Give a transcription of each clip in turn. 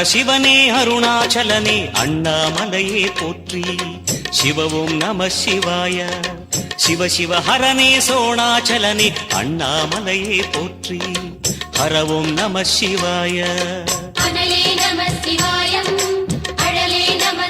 ஹர சிவனே அருணாச்சலனே அண்ணாமலையே போற்றி. சிவவும் நம சிவாய. சிவ சிவ ஹரனே சோணாச்சலனே அண்ணாமலையே போற்றி. ஹரவும் நம சிவாய. நம சிவாயம் அழலே நம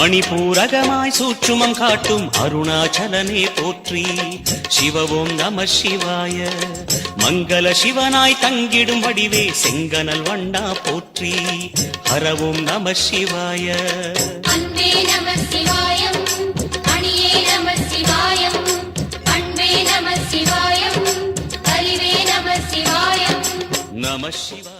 மணிபூரகமாய் சூற்றுமம் காட்டும் அருணாச்சலனே போற்றி. சிவவும் நம சிவாய. மங்கள சிவனாய் தங்கிடும் வடிவே செங்கனல் வண்ணா போற்றி. ஹரவும் நம சிவாய. நம சிவாயம் நம சிவாயம்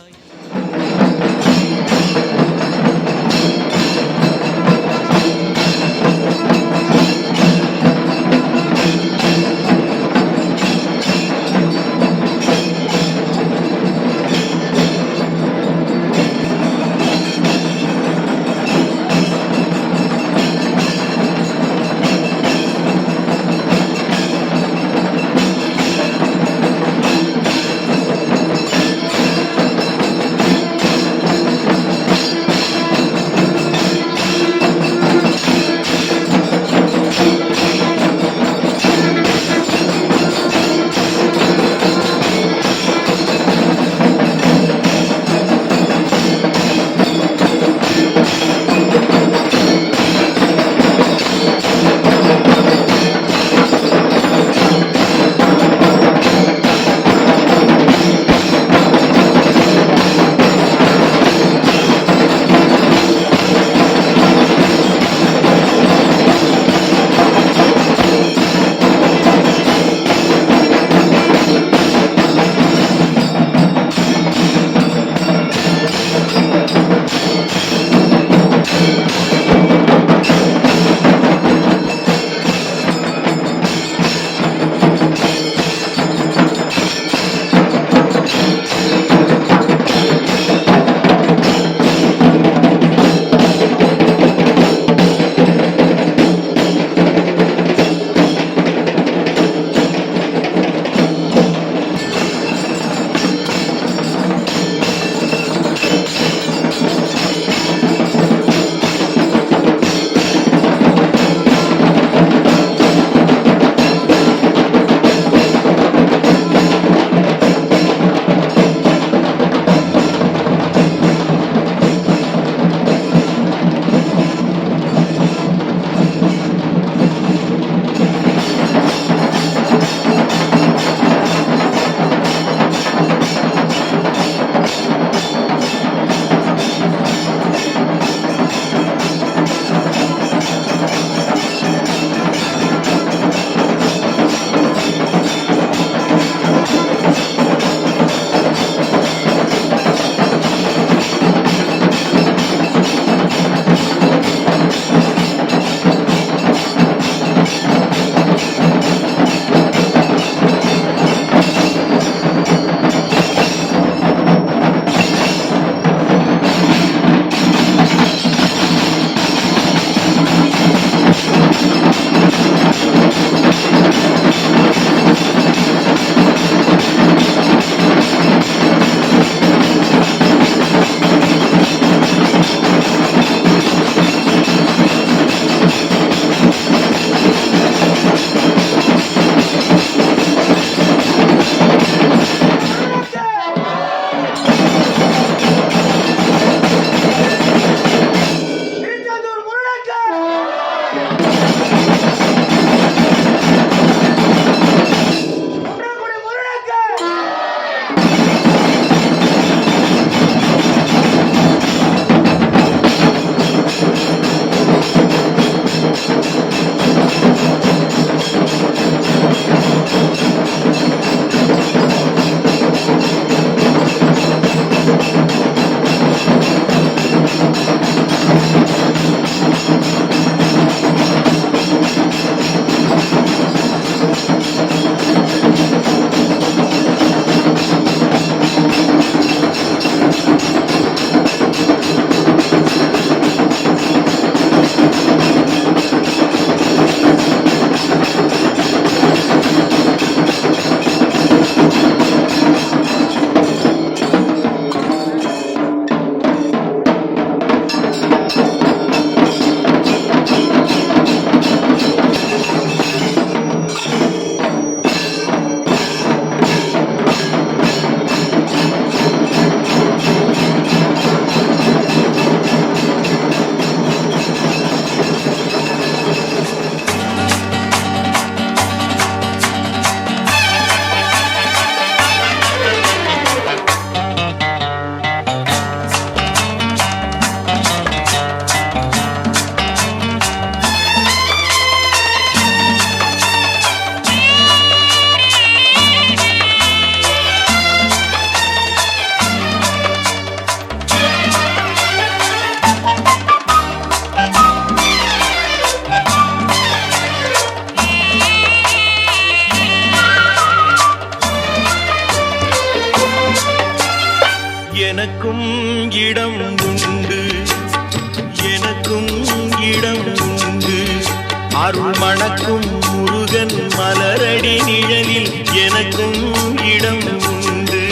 இடம் உண்டு.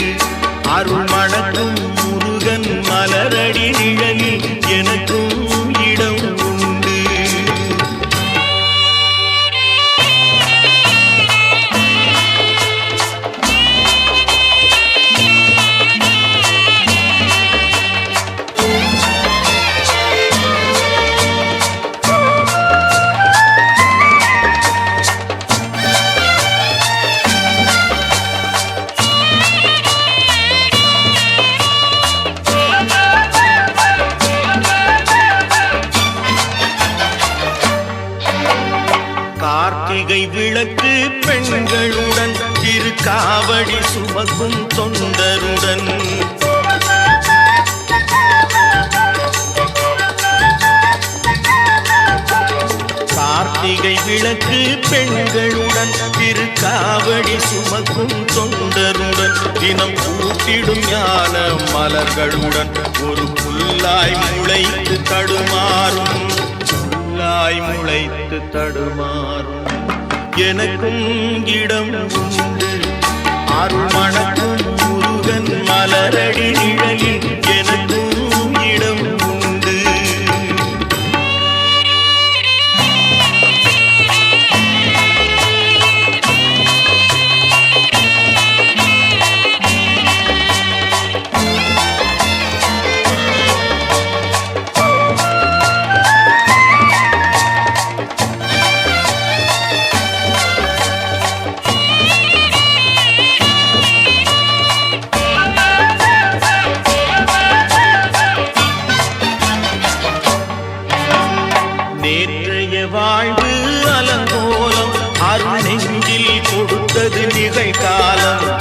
அருள் மணக்கும் பெண்களுடன் திருக்காவடி சுமக்கும் தொண்டருடன் தினம் கூட்டிடும் ஞான மலர்களுடன் ஒரு புல்லாய் முளைத்து தடுமாறும். புல்லாய் முளைத்து தடுமாறும். எனக்கும் இடம் உண்டு. அருள் மணக்கும் முருகன் மலரடி நிழலில் எனக்கும் இடம் வாழ்வு அலங்கோலம் அருள் நெஞ்சில் கொடுத்தது நிகழ்காலம்.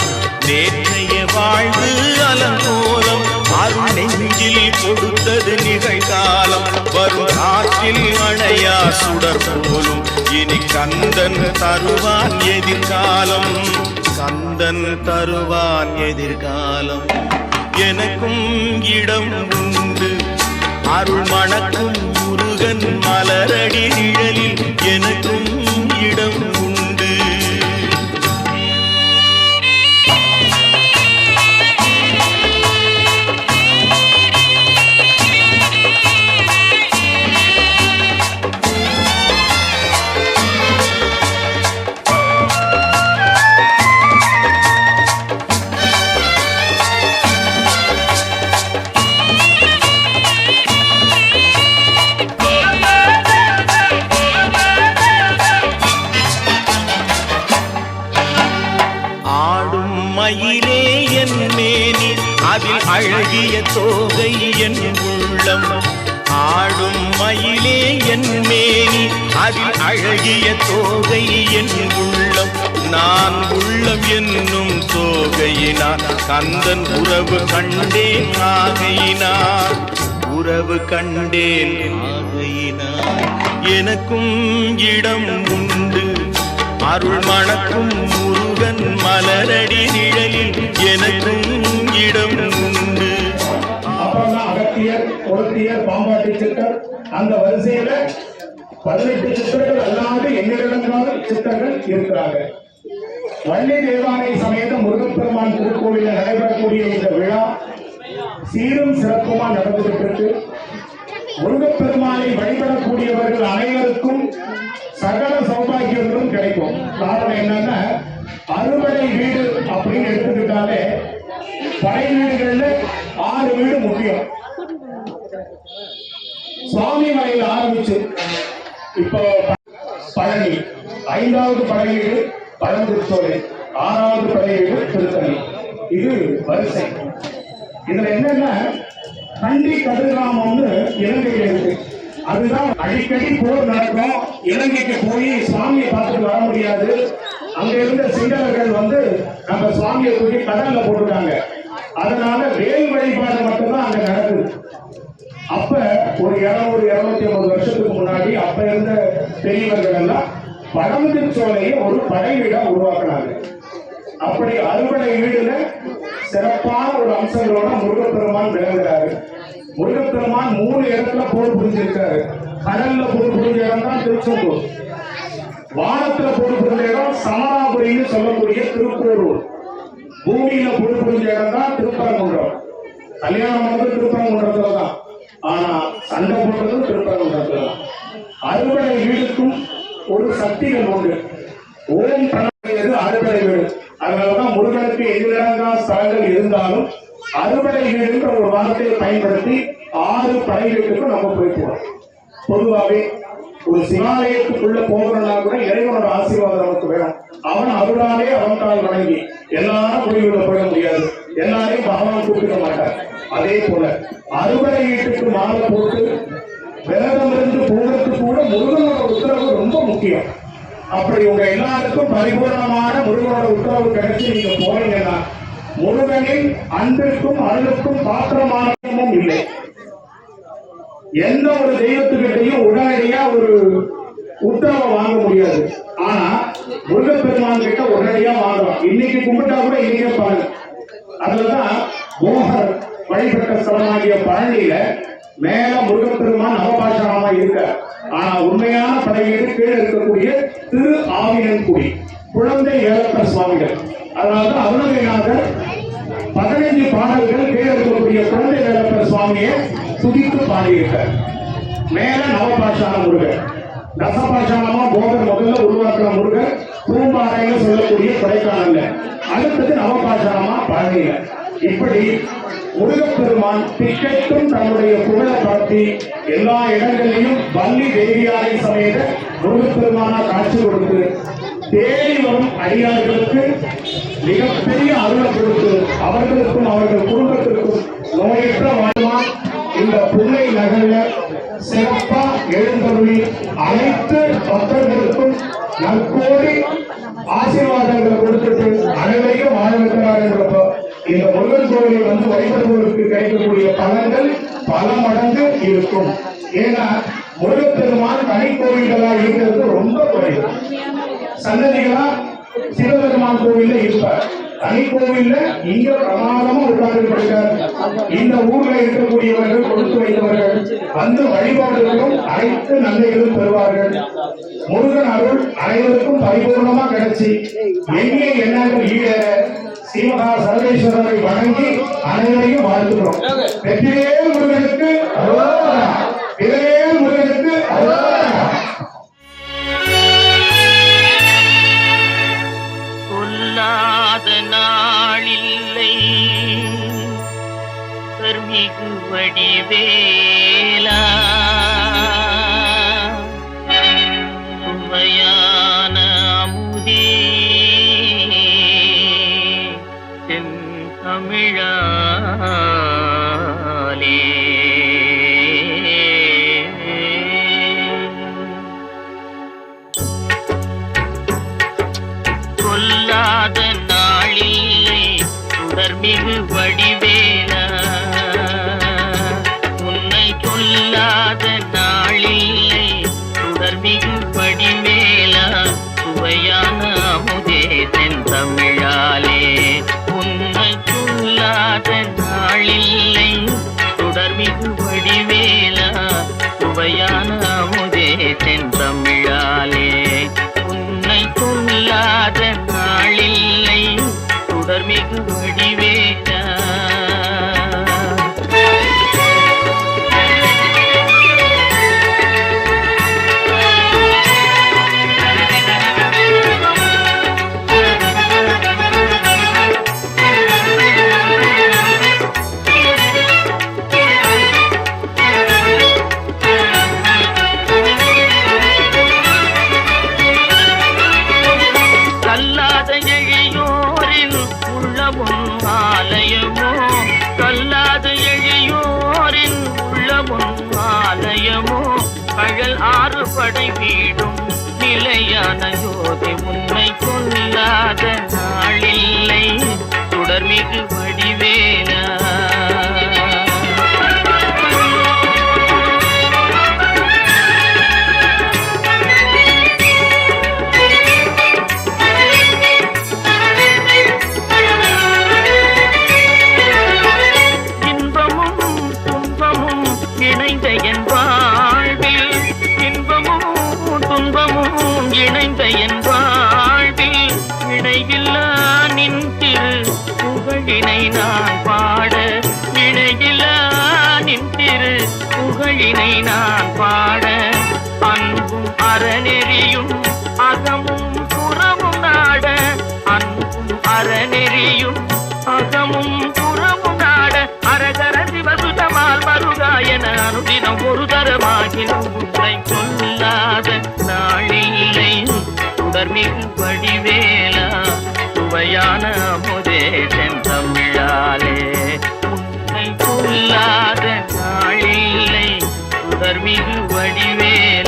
நேற்றைய வாழ்வு அலங்கோலம் அருள் நெஞ்சில் கொடுத்தது நிகழ்காலம். வரும் காற்றில் மழையா சுடர் போலும் இனி கந்தன் தருவான் எதிர்காலம். கந்தன் தருவான் எதிர்காலம். எனக்கும் இடம் உண்டு அருள் மணக்கும் முருகன் மலரடி நிழலில் எனக்கும் இடம் உண்டு. கந்தன் உறவு கண்டேன் ஆகையினார் உறவு கண்டேன் ஆகையினார் எனக்கும் இடம் உண்டு. அருள் மணக்கும் முருகன் மலரடி நிழலில் எனக்கும் இடம் உண்டு. அகத்தியர் கொளத்தியர் பாம்பாட்டி சித்தர் அந்த வரிசையில பதினெட்டு சித்தர்கள் அல்லாது எண்ணிலடங்காத சித்தர்கள் இருக்கிறார்கள். வள்ளி தேவாலய சமேத முருகப்பெருமான் திருக்கோவிலில் நடைபெறக்கூடிய இந்த விழா சீரும் சிறப்புமா நடந்துகிட்டு இருக்கு முருகப்பெருமானை வழிபடக்கூடியவர்கள் அனைவருக்கும் சகல சௌபாகியங்களும் கிடைக்கும். காரணம் என்னன்னா அறுபடை வீடு அப்படின்னு எடுத்துக்கிட்டாலே படை வீடுகள்ல ஆறு வீடு முக்கியம். சுவாமி மலையில் ஆரம்பிச்சு இப்போ பழனி ஐந்தாவது படை வீடு பழந்திருச்சோலை ஆறாவது படை வீடு திருத்தணி. இது வரிசை. இதுல என்னன்னா கண்டி கதிர்காமம்னு இலங்கையில இருக்கு. அதுதான் அடிக்கடி போர் நடக்கும். இலங்கைக்கு போய் சுவாமியை பார்த்துட்டு வர முடியாது. அங்க இருந்த சிங்களர்கள் வந்து நம்ம சுவாமியை தூக்கி கடல்ல போட்டுட்டாங்க. அதனால வேல் வழிபாடு மட்டும்தான் அங்க நடக்குது. அப்ப ஒரு இருநூறு இருநூத்தி ஐம்பது வருஷத்துக்கு முன்னாடி அப்ப இருந்த பெரியவர்கள் எல்லாம் பழமுதிர் சோலையை ஒரு படை வீடா உருவாக்குனாங்க. அப்படி அறுவடை வீடுல சிறப்பான ஒரு அம்சங்களோட முருகப்பெருமான் விளங்குறாரு. முருகப்பெருமான் மூணு இடத்துல போர் புரிஞ்சிருக்காரு. கடல்ல போர் புரிஞ்ச இடம் தான் திருச்செந்தூர். வானத்துல போர் புரிஞ்ச இடம் சமராபுரின்னு சொல்லக்கூடிய திருப்போரூர் பூமியில போர் புரிஞ்ச இடம் தான் திருப்பரங்குன்றம். கல்யாணம் பண்ணது திருப்பரங்குன்றத்துல தான். ஆனா சண்டை போடுறதும் திருப்பரங்குன்றத்துல தான். அறுவடை வீடுக்கும் ஒரு சக்திகள் உண்டு. ஓம் தனது அறுவடை வீடு. அதனாலதான் முருகனுக்கு எதிரிடங்கா ஸ்தலங்கள் இருந்தாலும் அறுவடை என்ற ஒரு வார்த்தையை பயன்படுத்தி ஆறு படை நம்ம போய்க்குவோம் பொதுவாகவே ஒரு சிவாலயத்துக்குள்ள போகணும்னா கூட இறைவனோட ஆசீர்வாதம் நமக்கு வேணும். அவன் அவராலே அவன்கால் வணங்கி எல்லாரும் கோயிலுள்ள போயிட முடியாது. எல்லாரையும் பகவான் கூப்பிட மாட்டார். அதே போல அறுவடை வீட்டுக்கு மாலை போட்டு விரதம் இருந்து போகிறதுக்கு கூட முருகனோட உத்தரவு ரொம்ப முக்கியம். அப்படி உங்க எல்லாருக்கும் பரிபூர்ணமான முருகனோட உத்தரவு கிடைச்சு நீங்க போறீங்கன்னா முருகனின் அன்பிற்கும் அருளுக்கும் பாத்திரமானமும் இல்லை. எந்த ஒரு தெய்வத்துக்கிட்டையும் உடனடியா ஒரு உத்தரவை வாங்க முடியாது. ஆனா முருகப்பெருமான் கிட்ட உடனடியா வாங்கலாம். இன்னைக்கு கும்பிட்டா கூட இன்னைக்கே பாருங்க. அதுலதான் மோகர் வழிபட்ட ஸ்தலமாகிய பழனியில மேல முருகப்பெருமான் நவபாஷணமா இருக்க. ஆனா உண்மையான படையீடு கீழே இருக்கக்கூடிய திரு ஆவினன்குடி குழந்தை ஏலப்பர் சுவாமிகள். அதனாலதான் அருணகிரிநாதர் பதினைஞ்சு பாடல்கள் கீழே இருக்கக்கூடிய குழந்தை வேலப்பர் சுவாமியை துதித்து பாடியிருக்கார். மேல நவபாஷான முருகர். தசபாஷானமா போகர் முதல்ல உருவாக்குற முருகர். பூம்பாறைன்னு சொல்லக்கூடிய கொடைக்கானல்ல. அடுத்தது நவபாஷானமா பழனியில இப்படி முருகப்பெருமான் திக்கெட்டும் தன்னுடைய புகழை பரப்பி எல்லா இடங்களிலும் வள்ளி தேவியாரை சமேத முருகப்பெருமானா காட்சி கொடுத்து தேடி வரும் அடியார்களுக்கு மிகப்பெரிய அருளை கொடுத்து அவர்களுக்கும் அவர்கள் குடும்பத்திற்கும் நோயற்ற வாழ்வான் இந்த புள்ளை நகரில் சிறப்பா எழுந்தருளி அனைத்து பக்தர்களுக்கும் நற்கோடி ஆசீர்வாதங்களை கொடுத்துட்டு அனைவரையும் வாழ வைக்கிறார் இந்த முருகன் கோவிலை வந்து வழிபடுவதற்கு கிடைக்கக்கூடிய பலன்கள் பல மடங்கு இருக்கும். ஏன்னா முருகப்பெருமான் தனி கோவில்களா இருக்கிறது ரொம்ப குறைவு. சன்னதிகளா சிவபெருமான் கோவில்ல இருப்பார். தனி கோவில்ல இங்க பிரமாதமா உட்கார்ந்து இந்த ஊர்ல இருக்கக்கூடியவர்கள் கொடுத்து வைத்தவர்கள் வந்து வழிபாடுகளும் அனைத்து நன்மைகளும் பெறுவார்கள். முருகன் அருள் அனைவருக்கும் பரிபூர்ணமா கிடைச்சி. எங்கே எண்ணங்கள் ஈடேற? ஸ்ரீமகா சர்வேஸ்வரரை வணங்கி அனைவரையும் வாழ்த்துகிறோம். வெற்றிவேல் முருகனுக்கு. சொல்லாத நாளில்லை. பெருமிகு சுவையான கழல் ஆறு படை வீடும். நிலையான ஜோதி உண்மை கொள்ளாத நாளில்லை. தொடர்மிகு வடிவேலா. மருகாயன அனுதினம் ஒரு தரமாகினும் உன்னை கொல்லாத நாளில்லை. தொடர்மிகு வடிவேலா சுவையான அமுதே செந்தமிழாலே உன்னை கொல்லாத நாளில்லை தொடர்மிகு வடிவேலா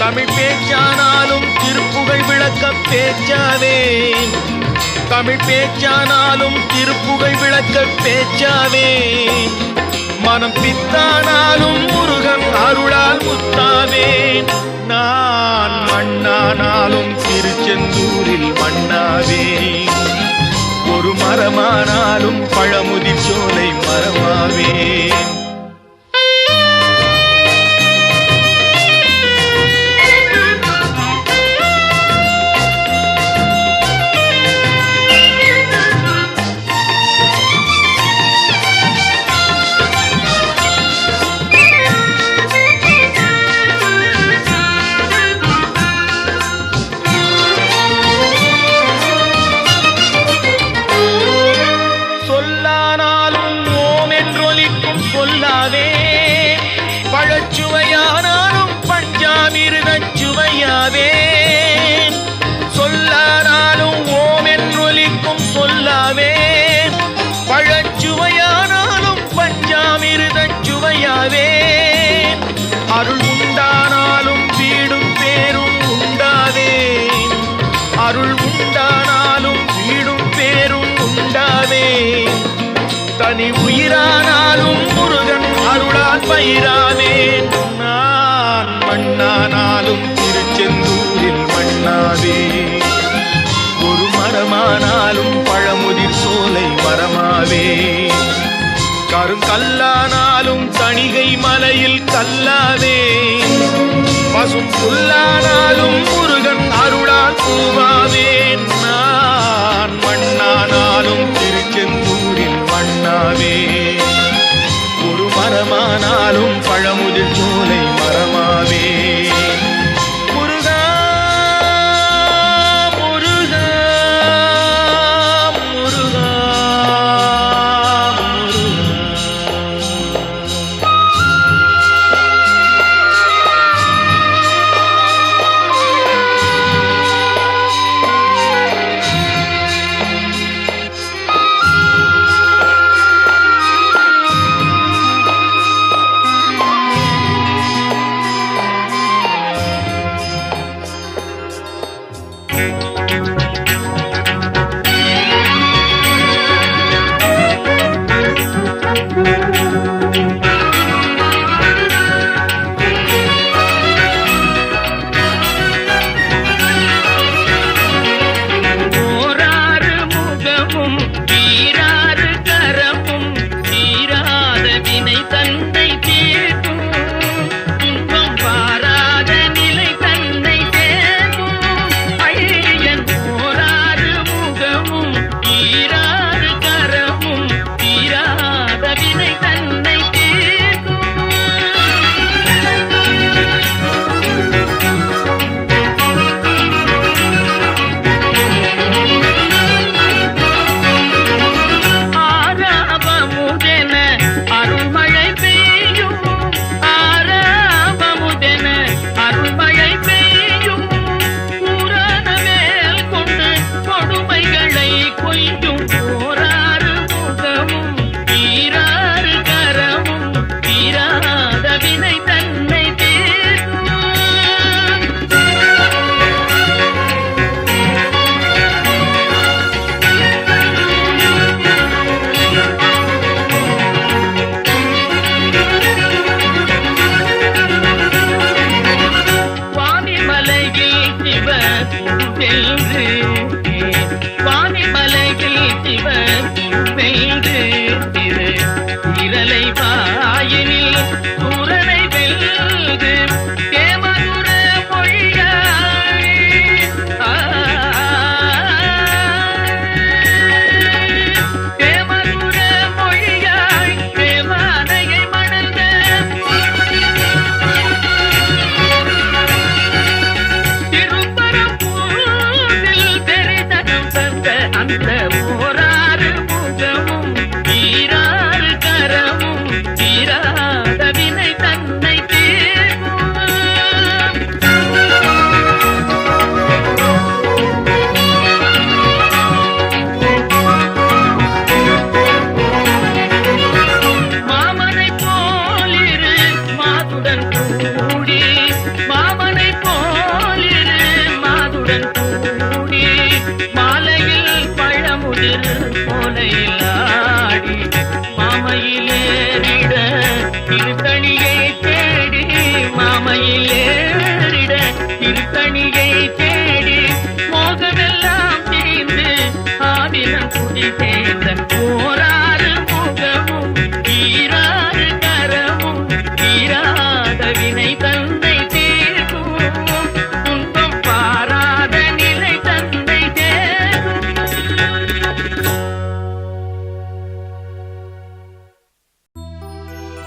தமிழ் பேச்சானாலும் திருப்புகை விளக்க பேச்சாவே தமிழ் பேச்சானாலும் திருப்புகை விளக்க பேச்சாவே மனம் பித்தானாலும் முருகன் அருளால் முத்தாவே நான் மண்ணானாலும் திருச்செந்தூரில் மண்ணாவே ஒரு மரமானாலும் பழமுதிர் சோலை மரமாவே. பயிரானாலும் முருகன் அருளால் பயிரானேன். நான் மண்ணானாலும் திருச்செந்தூரில் மண்ணாவே ஒரு மரமானாலும் பழமுதிர் சோலை மரமாவே. கருங்கல்லானாலும் தணிகை மலையில் கல்லாவே. பசும் புல்லானாலும் முருகன் அருளால் பூவாவே. ஒரு மரமானாலும் பழமுதிர்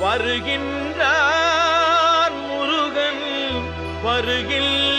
வருகின்றான் முருகன் வருகின்ற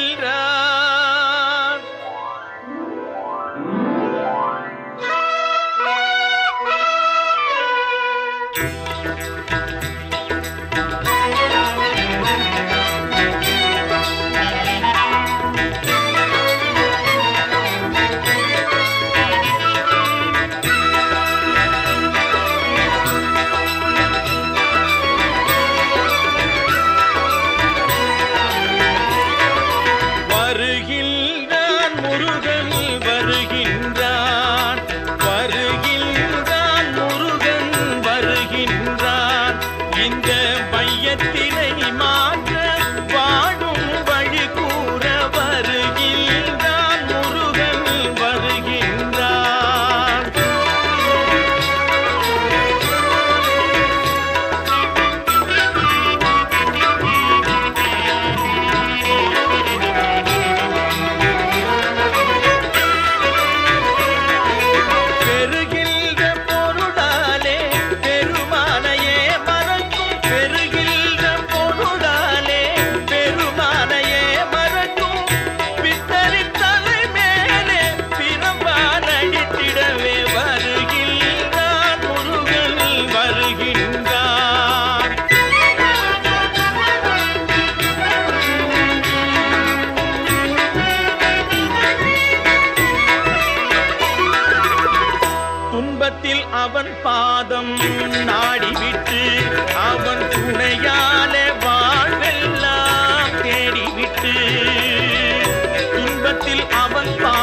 அவள் வா